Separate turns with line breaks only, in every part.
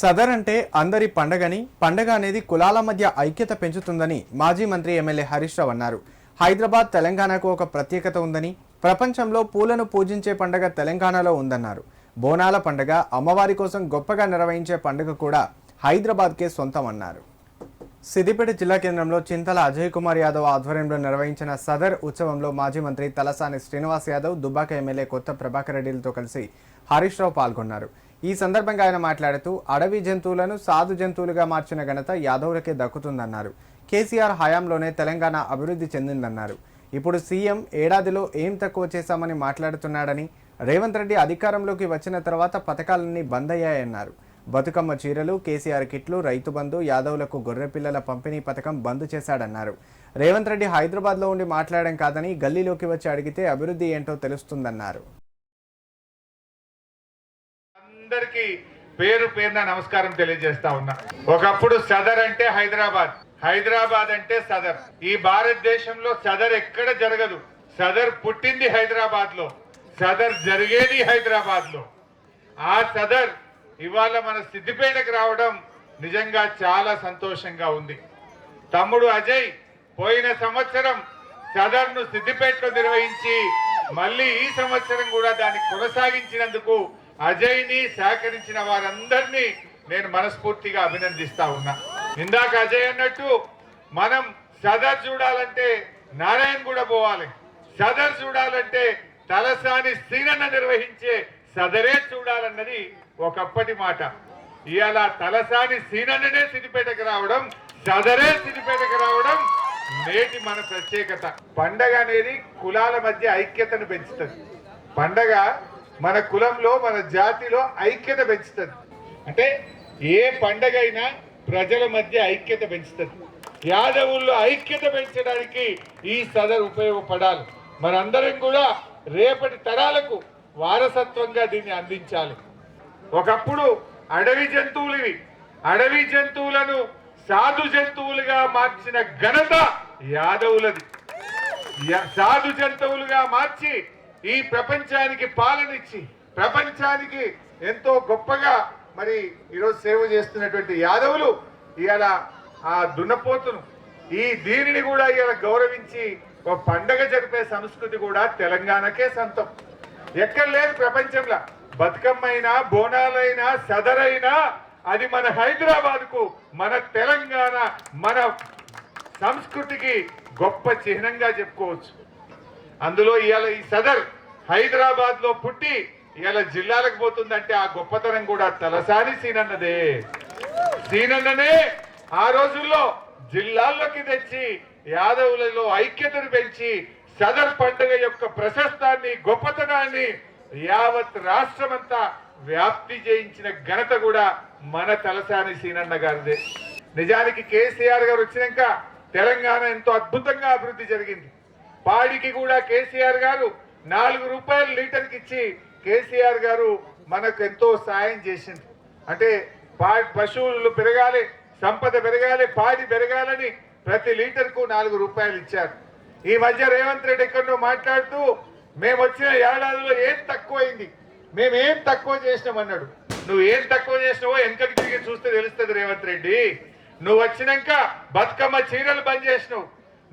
సదర్ అంటే అందరి పండగని పండగ అనేది కులాల మధ్య ఐక్యత పెంచుతుందని మాజీ మంత్రి ఎమ్మెల్యే హరీష్ రావు అన్నారు. హైదరాబాద్ తెలంగాణకు ఒక ప్రత్యేకత ఉందని ప్రపంచంలో పూలను పూజించే పండగ తెలంగాణలో ఉందన్నారు. బోనాల పండగ అమ్మవారి కోసం గొప్పగా నిర్వహించే పండుగ కూడా హైదరాబాద్కే సొంతమన్నారు సిద్దిపేట జిల్లా కేంద్రంలో చింతల అజయ్ కుమార్ యాదవ్ ఆధ్వర్యంలో నిర్వహించిన సదర్ ఉత్సవంలో మాజీ మంత్రి తలసాని శ్రీనివాస్ యాదవ్ దుబ్బాక ఎమ్మెల్యే కొత్త ప్రభాకర్ రెడ్డిలతో కలిసి హరీష్ రావు పాల్గొన్నారు. ఈ సందర్భంగా ఆయన మాట్లాడుతూ అడవి జంతువులను సాధు జంతువులుగా మార్చిన ఘనత యాదవులకే దక్కుతుందన్నారు. కేసీఆర్ హయాంలోనే తెలంగాణ అభివృద్ధి చెందిందన్నారు. ఇప్పుడు సీఎం ఏడాదిలో ఏం తక్కువ చేశామని మాట్లాడుతున్నాడని రేవంత్ రెడ్డి అధికారంలోకి వచ్చిన తర్వాత పథకాలన్నీ బంద్ అయ్యాయన్నారు బతుకమ్మ చీరలు కేసీఆర్ కిట్లు రైతు బంధు యాదవులకు గొర్రెపిల్లల పంపిణీ పథకం బంద్ చేశాడన్నారు. రేవంత్ రెడ్డి హైదరాబాద్లో ఉండి మాట్లాడడం కాదని గల్లీలోకి వచ్చి అడిగితే అభివృద్ధి ఏంటో తెలుస్తుందన్నారు.
అందరికి పేరు పేరున నమస్కారం తెలియజేస్తా ఉన్నా. ఒకప్పుడు సదర్ అంటే హైదరాబాద్. హైదరాబాద్ అంటే సదర్. ఈ భారతదేశంలో సదర్ ఎక్కడ జరగదు. సదర్ పుట్టింది హైదరాబాద్లో సదర్ జరిగేది హైదరాబాద్లో ఆ సదర్ ఇవాళ మన సిద్దిపేటకు రావడం నిజంగా చాలా సంతోషంగా ఉంది. తమ్ముడు అజయ్ పోయిన సంవత్సరం సదర్ను సిద్దిపేటలో నిర్వహించి మళ్ళీ ఈ సంవత్సరం కూడా దాన్ని కొనసాగించినందుకు అజయ్ని సహకరించిన వారందరినీ నేను మనస్ఫూర్తిగా అభినందిస్తా ఉన్నా. ఇందాక అజయ్ అన్నట్టు మనం సదర్ చూడాలంటే నారాయణ కూడా పోవాలి. సదర్ చూడాలంటే తలసాని శ్రీనన్న నిర్వహించే సదరే చూడాలన్నది ఒకప్పటి మాట. ఇవాళ తలసాని సీనన్ననే సిద్దిపేటకు రావడం సదరే సిద్దిపేటకు రావడం నేటి మన ప్రత్యేకత. పండగ అనేది కులాల మధ్య ఐక్యతను పెంచుతుంది. పండగ మన కులంలో మన జాతిలో ఐక్యత పెంచుతుంది. అంటే ఏ పండగ అయినా ప్రజల మధ్య ఐక్యత పెంచుతుంది. యాదవుల్లో ఐక్యత పెంచడానికి ఈ సదరు ఉపయోగపడాలి. మనందరం కూడా రేపటి తరాలకు వారసత్వంగా దీన్ని అందించాలి. ఒకప్పుడు అడవి జంతువులు ఇవి అడవి జంతువులను సాధు జంతువులుగా మార్చిన ఘనత యాదవులది. సాధు జంతువులుగా మార్చి ఈ ప్రపంచానికి పాలనిచ్చి ప్రపంచానికి ఎంతో గొప్పగా మరి ఈరోజు సేవ చేస్తున్నటువంటి యాదవులు ఇవాళ ఆ దున్నపోతును. ఈ దీనిని కూడా ఇవాళ గౌరవించి ఒక పండగ జరిపే సంస్కృతి కూడా తెలంగాణకే సొంతం. ఎక్కడ లేదు ప్రపంచంలో. బతుకమ్మైనా బోనాలైనా సదరైనా అది మన హైదరాబాద్కు మన తెలంగాణ మన సంస్కృతికి గొప్ప చిహ్నంగా చెప్పుకోవచ్చు. అందులో ఇవాళ ఈ సదర్ హైదరాబాద్లో పుట్టి ఇవాళ జిల్లాలకు పోతుందంటే ఆ గొప్పతనం కూడా తలసాని సీనన్నదే. సీనన్ననే ఆ రోజుల్లో జిల్లాల్లోకి తెచ్చి యాదవులలో ఐక్యతను పెంచి సదర్ పండుగ యొక్క ప్రశస్తాన్ని గొప్పతనాన్ని యావత్ రాష్ట్రమంతా వ్యాప్తి చేయించిన ఘనత కూడా మన తలసాని సీనన్న గారిదే. నిజానికి కేసీఆర్ గారు వచ్చినాక తెలంగాణ ఎంతో అద్భుతంగా అభివృద్ధి జరిగింది. పాడికి కూడా కేసీఆర్ గారు నాలుగు రూపాయలు లీటర్కి ఇచ్చి కేసీఆర్ గారు మనకు ఎంతో సాయం చేసింది. అంటే పా పశువులు పెరగాలి సంపద పెరగాలి పాడి పెరగాలని ప్రతి లీటర్కు నాలుగు రూపాయలు ఇచ్చారు. ఈ మధ్య రేవంత్ రెడ్డి ఎక్కడో మాట్లాడుతూ మేము వచ్చిన ఏడాదిలో ఏం తక్కువైంది? మేము ఏం తక్కువ చేసినాం అన్నాడు. నువ్వు ఏం తక్కువ చేసినావో వెనకటి తిరిగి చూస్తే తెలుస్తుంది రేవంత్ రెడ్డి. నువ్వు వచ్చినాక బతుకమ్మ చీరలు బంద్ చేసినావు.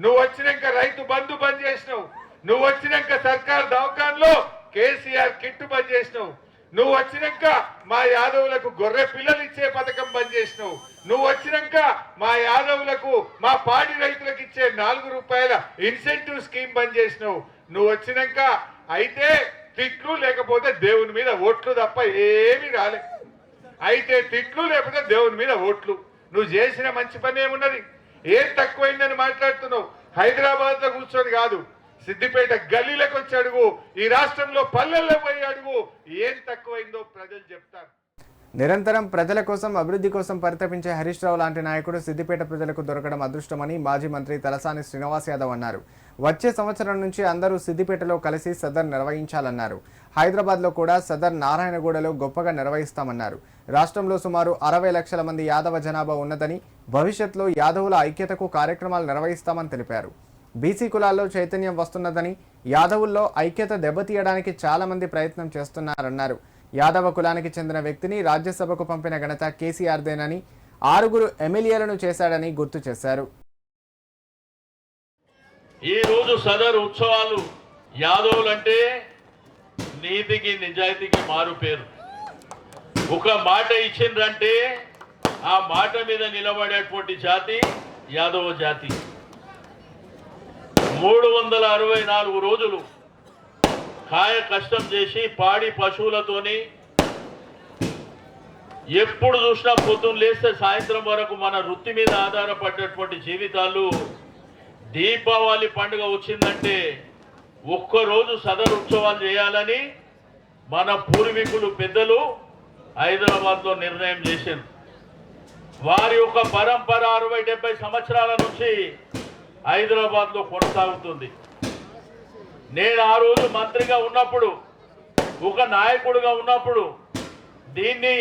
నువ్వు వచ్చినాక రైతు బంధు బంద్ చేసినావు. నువ్వు వచ్చినాక సర్కార్ దవాఖాన్లో కేసీఆర్ కిట్టు బంద్ చేసినావు. నువ్వు వచ్చినాక మా యాదవులకు గొర్రె పిల్లలు ఇచ్చే పథకం బంద్ చేసినావు. నువ్వు వచ్చినాక మా యాదవులకు మా పాడి రైతులకు ఇచ్చే నాలుగు రూపాయల ఇన్సెంటివ్ స్కీమ్ బంద్ చేసినావు. నువ్వు వచ్చినాక అయితే తిట్లు లేకపోతే దేవుని మీద ఓట్లు తప్ప ఏమీ రాలే. అయితే తిట్లు లేకపోతే దేవుని మీద ఓట్లు. నువ్వు చేసిన మంచి పని ఏమున్నది? ఏం తక్కువైందని మాట్లాడుతున్నావు? హైదరాబాద్లో కూర్చొని కాదు. సిద్దిపేట గల్లీలకు వచ్చి అడుగు. ఈ రాష్ట్రంలో పల్లెల్లో పోయి అడుగు. ఏం తక్కువైందో ప్రజలు చెప్తారు.
నిరంతరం ప్రజల కోసం అభివృద్ధి కోసం పరితపించే హరీష్ రావు లాంటి నాయకుడు సిద్దిపేట ప్రజలకు దొరకడం అదృష్టమని మాజీ మంత్రి తలసాని శ్రీనివాస్ యాదవ్ అన్నారు. వచ్చే సంవత్సరం నుంచి అందరూ సిద్దిపేటలో కలిసి సదర్ నిర్వహించాలన్నారు. హైదరాబాద్లో కూడా సదర్ నారాయణగూడలో గొప్పగా నిర్వహిస్తామన్నారు. రాష్ట్రంలో సుమారు అరవై లక్షల మంది యాదవ జనాభా ఉన్నదని భవిష్యత్లో యాదవుల ఐక్యతకు కార్యక్రమాలు నిర్వహిస్తామని తెలిపారు. బీసీ కులాల్లో చైతన్యం వస్తున్నదని యాదవుల్లో ఐక్యత దెబ్బతీయడానికి చాలామంది ప్రయత్నం చేస్తున్నారన్నారు. యాదవ కులానికి చెందిన వ్యక్తిని రాజ్యసభకు పంపిన ఘనత కేసీఆర్దేనని ఆరుగురు ఎమ్మెల్యేలను చేశాడని గుర్తు చేశారు.
ఈ రోజు సదర్ ఉత్సవాలు యాదవులంటే నీతికి నిజాయితీకి మారు పేరు. ఒక మాట ఇచ్చిండ్రంటే ఆ మాట మీద నిలబడేటువంటి జాతి యాదవ జాతి. మూడు వందల అరవై నాలుగు రోజులు కాయ కష్టం చేసి పాడి పశువులతోని ఎప్పుడు చూసినా పొద్దున్న లేస్తే సాయంత్రం వరకు మన వృత్తి మీద ఆధారపడ్డటువంటి జీవితాలు దీపావళి పండుగ వచ్చిందంటే ఒక్కరోజు సదరు ఉత్సవాలు చేయాలని మన పూర్వీకులు పెద్దలు హైదరాబాద్లో నిర్ణయం చేశారు. వారి యొక్క పరంపర అరవై డెబ్బై సంవత్సరాల నుంచి హైదరాబాద్లో కొనసాగుతుంది. నేను ఆ రోజు మంత్రిగా ఉన్నప్పుడు ఒక నాయకుడిగా ఉన్నప్పుడు దీన్ని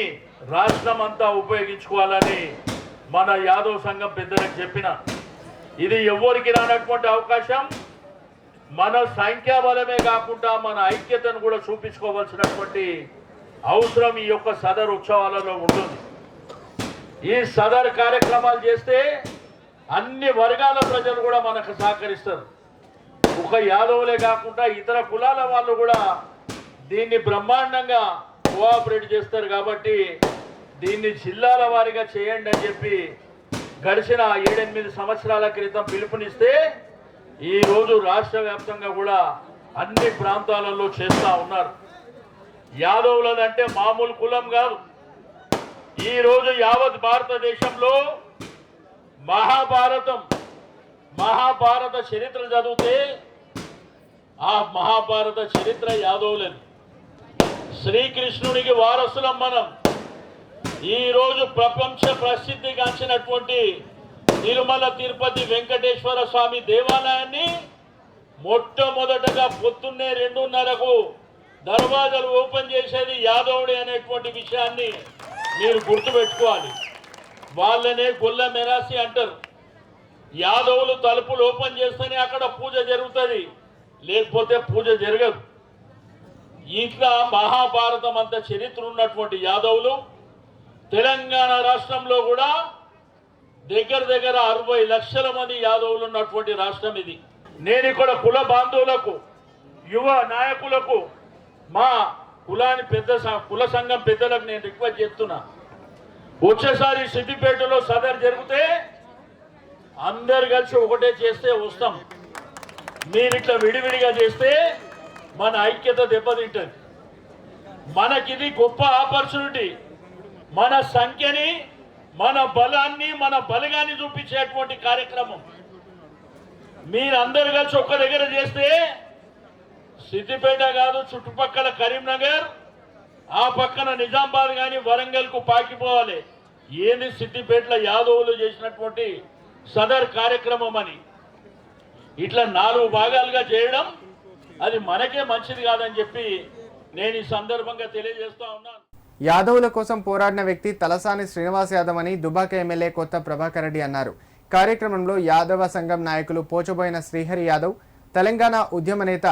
రాష్ట్రం అంతా ఉపయోగించుకోవాలని మన యాదవ్ సంఘం పెద్దలకు చెప్పిన. ఇది ఎవరికి రానటువంటి అవకాశం మన సంఖ్యాబలమే కాకుండా మన ఐక్యతను కూడా చూపించుకోవాల్సినటువంటి అవసరం ఈ యొక్క సదర్ ఉత్సవాలలో ఉంటుంది. ఈ సదర్ కార్యక్రమాలు చేస్తే అన్ని వర్గాల ప్రజలు కూడా మనకు సహకరిస్తారు. ఒక యాదవులే కాకుండా ఇతర కులాల వాళ్ళు కూడా దీన్ని బ్రహ్మాండంగా కోఆపరేట్ చేస్తారు కాబట్టి దీన్ని జిల్లాల వారీగా చేయండి అని చెప్పి గడిచిన ఏడెనిమిది సంవత్సరాల క్రితం పిలుపునిస్తే ఈరోజు రాష్ట్ర వ్యాప్తంగా కూడా అన్ని ప్రాంతాలలో చేస్తూ ఉన్నారు. యాదవులదంటే మామూలు కులం కాదు. ఈరోజు యావత్ భారతదేశంలో మహాభారతం మహాభారత చరిత్ర చదివితే ఆ మహాభారత చరిత్ర యాదవులేదు. శ్రీకృష్ణునికి వారసులం మనం. ఈరోజు ప్రపంచ ప్రసిద్ధిగాంచినటువంటి తిరుమల తిరుపతి వెంకటేశ్వర స్వామి దేవాలయాన్ని మొట్టమొదటగా పొద్దున్నే రెండున్నరకు దర్వాజాలు ఓపెన్ చేసేది యాదవుడి అనేటువంటి విషయాన్ని మీరు గుర్తుపెట్టుకోవాలి. వాళ్ళనే గొల్ల మెరాసి అంటారు. యాదవులు తలుపులు ఓపెన్ చేస్తేనే అక్కడ పూజ జరుగుతుంది లేకపోతే పూజ జరగదు. ఇట్లా మహాభారతం అంత చరిత్ర ఉన్నటువంటి యాదవులు తెలంగాణ రాష్ట్రంలో కూడా దగ్గర దగ్గర అరవై లక్షల మంది యాదవులు ఉన్నటువంటి రాష్ట్రం ఇది. నేను ఇక్కడ కుల బాంధవులకు యువ నాయకులకు మా కులాని పెద్ద కుల సంఘం పెద్దలకు నేను రిక్వెస్ట్ చేస్తున్నా. వచ్చేసారి సిద్దిపేటలో సదర్ జరిగితే అందరు కలిసి ఒకటే చేస్తే వస్తాం. మీరు ఇట్లా విడివిడిగా చేస్తే మన ఐక్యత దెబ్బతింటుంది. మనకిది గొప్ప ఆపర్చునిటీ. మన సంఖ్యని మన బలాన్ని మన బలగాన్ని చూపించేటువంటి కార్యక్రమం. మీరందరు కలిసి ఒక్క దగ్గర చేస్తే సిద్దిపేట కాదు చుట్టుపక్కల కరీంనగర్ ఆ పక్కన నిజామాబాద్ కానీ వరంగల్కు పాకిపోవాలి. ఏంది సిద్దిపేటలో యాదవులు చేసినటువంటి సదర్ కార్యక్రమం అని. ఇట్లా నాలుగు భాగాలుగా చేయడం అది మనకే మంచిది కాదని చెప్పి నేను ఈ సందర్భంగా తెలియజేస్తా ఉన్నాను.
యాదవుల కోసం పోరాడిన వ్యక్తి తలసాని శ్రీనివాస్ యాదవ్ అని దుబాక ఎమ్మెల్యే కొత్త ప్రభాకర్ రెడ్డి అన్నారు. కార్యక్రమంలో యాదవ సంఘం నాయకులు పోచబోయిన శ్రీహరి యాదవ్ తెలంగాణ ఉద్యమ నేత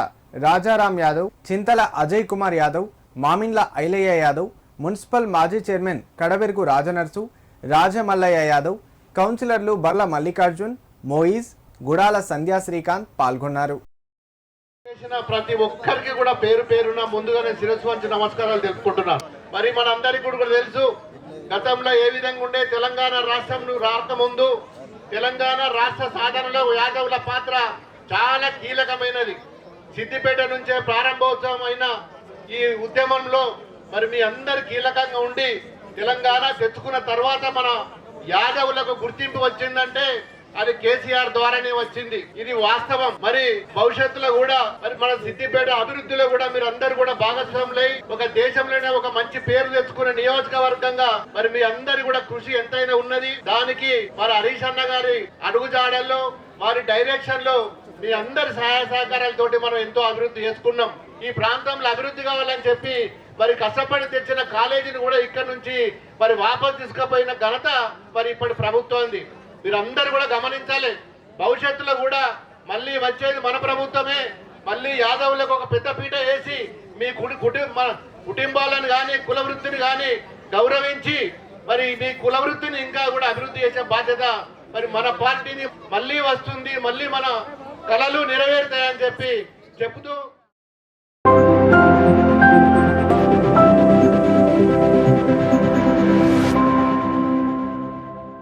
రాజారాం యాదవ్ చింతల అజయ్ కుమార్ యాదవ్ మామిన్ల ఐలయ్య యాదవ్ మున్సిపల్ మాజీ చైర్మన్ కడవెరుగు రాజనర్సు రాజమల్లయ్య యాదవ్ కౌన్సిలర్లు బర్ల మల్లికార్జున్ మోయిజ్ గుడాల సంధ్యా శ్రీకాంత్ పాల్గొన్నారు.
ప్రతి ఒక్కరికి కూడా పేరు పేరున ముందుగానే శిరస్సు నమస్కారాలు తెలుపుకుంటున్నాను. మరి మనందరికీ కూడా తెలుసు. గతంలో ఏ విధంగా ఉండే తెలంగాణ రాష్ట్రం రాకముందు తెలంగాణ రాష్ట్ర సాధనలో యాదవుల పాత్ర చాలా కీలకమైనది. సిద్దిపేట నుంచే ప్రారంభోత్సవం అయిన ఈ ఉద్యమంలో మరి మీ అందరు కీలకంగా ఉండి తెలంగాణ తెచ్చుకున్న తర్వాత మన యాదవులకు గుర్తింపు వచ్చిందంటే అది కేసీఆర్ ద్వారానే వచ్చింది. ఇది వాస్తవం. మరి భవిష్యత్తులో కూడా మరి మన సిద్దిపేట అభివృద్ధిలో కూడా మీరు అందరు కూడా భాగస్వాములై ఒక దేశంలోనే ఒక మంచి పేరు తెచ్చుకునే నియోజకవర్గంగా మరి మీ అందరి కూడా కృషి ఎంతైనా ఉన్నది. దానికి మరి హరీష్ అన్న గారి అడుగుజాడల్లో వారి డైరెక్షన్లో మీ అందరి సహాయ సహకారాలతోటి మనం ఎంతో అభివృద్ధి చేసుకున్నాం. ఈ ప్రాంతంలో అభివృద్ధి కావాలని చెప్పి మరి కష్టపడి తెచ్చిన కాలేజీని కూడా ఇక్కడ నుంచి మరి వాపసు తీసుకుపోయిన ఘనత మరి ఇప్పటి ప్రభుత్వంది మీరందరూ కూడా గమనించాలి. భవిష్యత్తులో కూడా మళ్ళీ వచ్చేది మన ప్రభుత్వమే. మళ్ళీ యాదవులకు ఒక పెద్ద పీట వేసి మీ కుడి కుటుంబ కుటుంబాలను కానీ కుల వృత్తిని కానీ గౌరవించి మరి మీ కుల వృత్తిని ఇంకా కూడా అభివృద్ధి చేసే బాధ్యత మరి మన పార్టీని మళ్ళీ వస్తుంది. మళ్ళీ మన కళలు నెరవేరుతాయని చెప్పి చెబుతూ